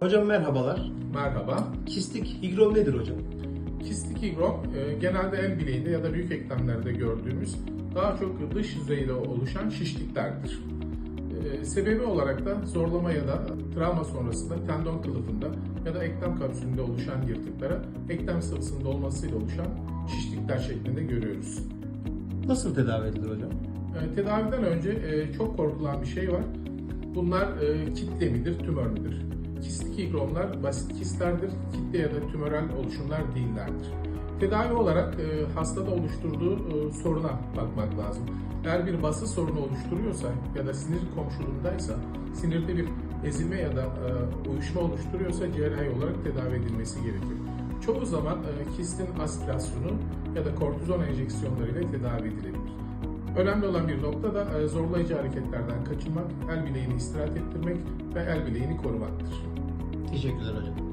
Hocam merhabalar. Merhaba. Kistik higrom nedir hocam? Kistik higrom e, genelde el bileğinde ya da büyük eklemlerde gördüğümüz daha çok dış yüzeyle oluşan şişliklerdir. E, Sebebi olarak da zorlama ya da travma sonrasında tendon kılıfında ya da eklem kapsülünde oluşan yırtıklara eklem sıvısında olmasıyla oluşan şişlikler şeklinde görüyoruz. Nasıl tedavi edilir hocam? E, Tedaviden önce e, çok korkulan bir şey var. Bunlar e, kitle midir, tümör müdür? Kistik higromlar basit kistlerdir, kitle ya da tümörel oluşumlar değillerdir. Tedavi olarak e, hastada oluşturduğu e, soruna bakmak lazım. Eğer bir bası sorunu oluşturuyorsa ya da sinir komşuluğundaysa, sinirde bir ezilme ya da e, uyuşma oluşturuyorsa cerrahi olarak tedavi edilmesi gerekiyor. Çoğu zaman e, kistin aspirasyonu ya da kortizon enjeksiyonları ile tedavi edilebilir. Önemli olan bir nokta da e, zorlayıcı hareketlerden kaçınmak, el bileğini istirahat ettirmek ve el bileğini korumaktır. Teşekkürler hocam.